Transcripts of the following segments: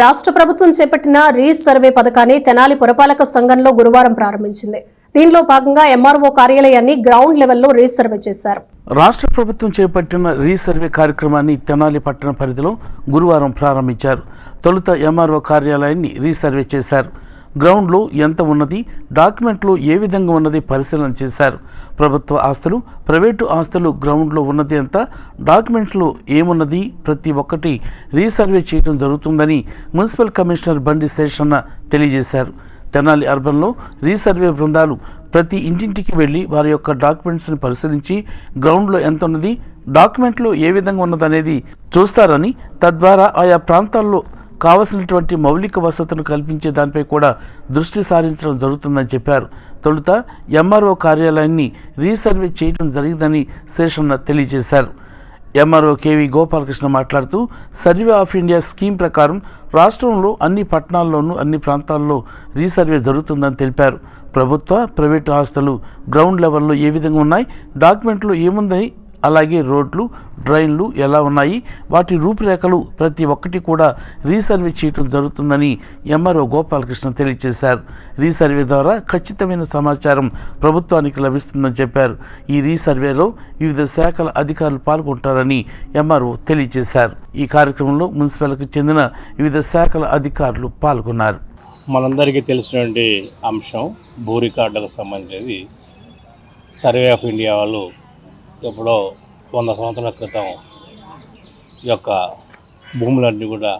రాష్ట్ర ప్రభుత్వం చేపట్టిన రీసర్వే పథకాన్ని తెనాలి పురపాలక సంఘంలో గురువారం ప్రారంభించింది. దీనిలో భాగంగా ఎంఆర్ఓ కార్యాలయాన్ని గ్రౌండ్ లెవెల్లో రీసర్వే చేశారు. రాష్ట్ర ప్రభుత్వం చేపట్టిన రీసర్వే కార్యక్రమాన్ని తెనాలి పట్టణ పరిధిలో గురువారం ప్రారంభించారు. తొలుత ఎంఆర్ఓ కార్యాలయాన్ని రీసర్వే చేశారు. గ్రౌండ్లో ఎంత ఉన్నది డాక్యుమెంట్లో ఏ విధంగా ఉన్నది పరిశీలన చేశారు. ప్రభుత్వ ఆస్తులు ప్రైవేటు ఆస్తులు గ్రౌండ్లో ఉన్నది ఎంత డాక్యుమెంట్స్లో ఏమున్నది ప్రతి ఒక్కటి రీసర్వే చేయడం జరుగుతుందని మున్సిపల్ కమిషనర్ బండి శేషన్న తెలియజేశారు. తెనాలి అర్బన్లో రీసర్వే బృందాలు ప్రతి ఇంటింటికి వెళ్ళి వారి యొక్క డాక్యుమెంట్స్ని పరిశీలించి గ్రౌండ్లో ఎంత ఉన్నది డాక్యుమెంట్లో ఏ విధంగా ఉన్నదనేది చూస్తారని తద్వారా ఆయా ప్రాంతాల్లో కావలసినటువంటి మౌలిక వసతులు కల్పించే దానిపై కూడా దృష్టి సారించడం జరుగుతుందని చెప్పారు. తొలుత ఎంఆర్ఓ కార్యాలయాన్ని రీసర్వే చేయడం జరిగిందని శేషన్న తెలియజేశారు. ఎంఆర్ఓ కేవీ గోపాలకృష్ణ మాట్లాడుతూ సర్వే ఆఫ్ ఇండియా స్కీమ్ ప్రకారం రాష్ట్రంలో అన్ని పట్టణాల్లోనూ అన్ని ప్రాంతాల్లో రీసర్వే జరుగుతుందని తెలిపారు. ప్రభుత్వ ప్రైవేటు ఆస్తులు గ్రౌండ్ లెవెల్లో ఏ విధంగా ఉన్నాయి డాక్యుమెంట్లో ఏముందని అలాగే రోడ్లు డ్రైన్లు ఎలా ఉన్నాయి? వాటి రూపురేఖలు ప్రతి ఒక్కటి కూడా రీసర్వే చేయటం జరుగుతుందని ఎంఆర్ఓ గోపాలకృష్ణ తెలియజేశారు. రీసర్వే ద్వారా ఖచ్చితమైన సమాచారం ప్రభుత్వానికి లభిస్తుందని చెప్పారు. ఈ రీసర్వేలో వివిధ శాఖల అధికారులు పాల్గొంటారని ఎంఆర్ఓ తెలియజేశారు. ఈ కార్యక్రమంలో మున్సిపల్కి చెందిన వివిధ శాఖల అధికారులు పాల్గొన్నారు. మనందరికీ తెలిసినటువంటి అంశం భూ రికార్డులకు సంబంధించి సర్వే ఆఫ్ ఇండియా వాళ్ళు ఎప్పుడో వంద సంవత్సరాల క్రితం యొక్క భూములన్నీ కూడా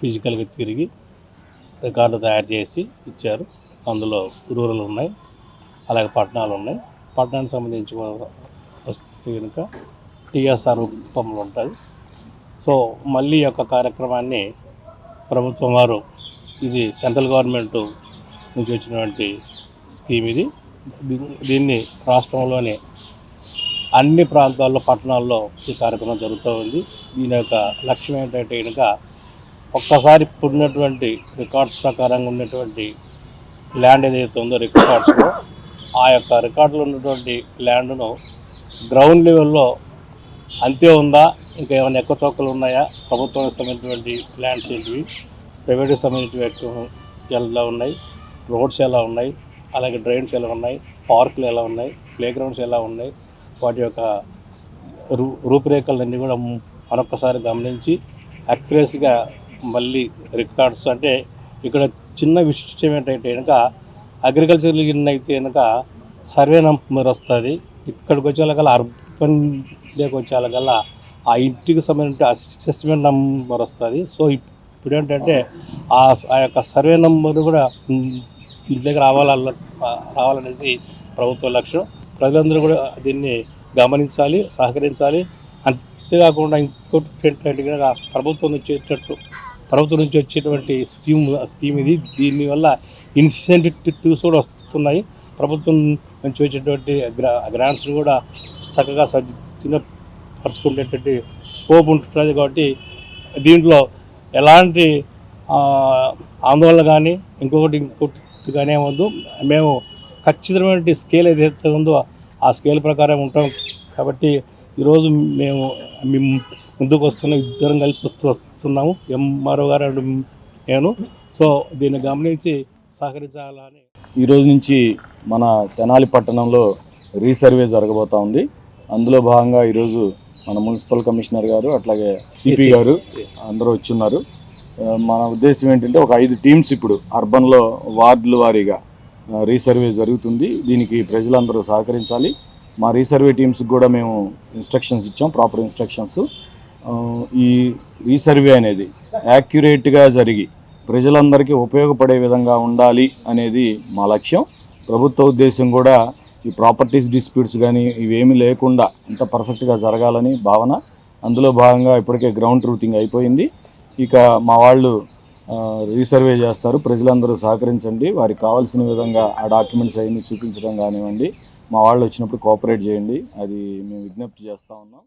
ఫిజికల్గా తిరిగి రికార్డు తయారు చేసి ఇచ్చారు. అందులో రూరల్ ఉన్నాయి అలాగే పట్టణాలు ఉన్నాయి. పట్టణానికి సంబంధించి వస్తే కనుక టీఎస్ఆర్ రూపంలో ఉంటుంది. సో మళ్ళీ యొక్క కార్యక్రమాన్ని ప్రభుత్వం వారు ఇది సెంట్రల్ గవర్నమెంట్ నుంచి వచ్చినటువంటి స్కీమ్ ఇది. దీన్ని రాష్ట్రంలోనే అన్ని ప్రాంతాల్లో పట్టణాల్లో ఈ కార్యక్రమం జరుగుతూ ఉంది. దీని యొక్క లక్ష్యం ఏంటంటే కనుక ఒక్కసారి ఇప్పుడున్నటువంటి రికార్డ్స్ ప్రకారంగా ఉన్నటువంటి ల్యాండ్ ఏదైతే ఉందో రికార్డ్స్లో ఆ యొక్క రికార్డులో ఉన్నటువంటి ల్యాండ్ను గ్రౌండ్ లెవెల్లో అంతే ఉందా? ఇంకా ఏమైనా ఎక్కువ తోకలు ఉన్నాయా? ప్రభుత్వానికి సంబంధించినటువంటి ల్యాండ్స్ ఏంటివి? ప్రైవేట్కి సంబంధించినటువంటి ఎలా ఉన్నాయి? రోడ్స్ ఎలా ఉన్నాయి? అలాగే డ్రైన్స్ ఎలా ఉన్నాయి? పార్కులు ఎలా ఉన్నాయి? ప్లే గ్రౌండ్స్ ఎలా ఉన్నాయి? వాటి యొక్క రూ రూపురేఖలన్నీ కూడా మరొకసారి గమనించి అక్యురసీగా మళ్ళీ రికార్డ్స్ అంటే ఇక్కడ చిన్న విషయం ఏంటంటే కనుక అగ్రికల్చర్ అయితే కనుక సర్వే నంబర్ వస్తుంది. ఇక్కడికి వచ్చేలాగల అర్బన్ డేకి వచ్చేలాగల ఆ ఇంటికి సంబంధించిన అసెస్మెంట్ నంబర్ వస్తుంది. సో ఇప్పుడు ఏంటంటే ఆ ఆ యొక్క సర్వే నంబర్ కూడా ఇంటి దగ్గర రావాల రావాలనేసి ప్రభుత్వ లక్ష్యం. ప్రజలందరూ కూడా దీన్ని గమనించాలి సహకరించాలి. అంతేకాకుండా ఇంకోటి ఏంటంటే ప్రభుత్వం నుంచి వచ్చేటట్టు ప్రభుత్వం నుంచి వచ్చేటువంటి స్కీమ్ స్కీమ్ ఇది. దీనివల్ల ఇన్సెంటివ్స్ కూడా వస్తున్నాయి. ప్రభుత్వం నుంచి వచ్చేటువంటి గ్రా గ్రాంట్స్ కూడా చక్కగా సజ్జనపరచుకునేటువంటి స్కోప్ ఉంటుంది కాబట్టి దీంట్లో ఎలాంటి ఆందోళన కానీ ఇంకొకటి ఇంకొకటి కానీ ఏమొద్దు మేము ఖచ్చితమైన స్కేల్ ఏదైతే ఉందో ఆ స్కేల్ ప్రకారం ఉంటాం. కాబట్టి ఈరోజు మేము ముందుకు వస్తున్న ఇద్దరం కలిసి వస్తూ వస్తున్నాము. ఎంఆర్ఓ గారు నేను. సో దీన్ని గమనించి సహకరించాలని. ఈ రోజు నుంచి మన తెనాలి పట్టణంలో రీసర్వే జరగబోతా ఉంది. అందులో భాగంగా ఈరోజు మన మున్సిపల్ కమిషనర్ గారు అట్లాగే సిపి గారు అందరూ వచ్చున్నారు. మన ఉద్దేశం ఏంటంటే ఒక ఐదు టీమ్స్ ఇప్పుడు అర్బన్లో వార్డుల వారీగా రీసర్వే జరుగుతుంది. దీనికి ప్రజలందరూ సహకరించాలి. మా రీసర్వే టీమ్స్కి కూడా మేము ఇన్స్ట్రక్షన్స్ ఇచ్చాం ప్రాపర్ ఇన్స్ట్రక్షన్స్ ఈ రీసర్వే అనేది యాక్యురేట్గా జరిగి ప్రజలందరికీ ఉపయోగపడే విధంగా ఉండాలి అనేది మా లక్ష్యం. ప్రభుత్వ ఉద్దేశం కూడా ఈ ప్రాపర్టీస్ డిస్ప్యూట్స్ కానీ ఇవేమీ లేకుండా అంత పర్ఫెక్ట్గా జరగాలని భావన. అందులో భాగంగా ఇప్పటికే గ్రౌండ్ ట్రూతింగ్ అయిపోయింది. ఇక మా వాళ్ళు రీసర్వే చేస్తారు. ప్రజలందరూ సహకరించండి. వారికి కావాల్సిన విధంగా ఆ డాక్యుమెంట్స్ అవన్నీ చూపించడం కానివ్వండి. మా వాళ్ళు వచ్చినప్పుడు కోఆపరేట్ చేయండి. అది మేము విజ్ఞప్తి చేస్తూ ఉన్నాం.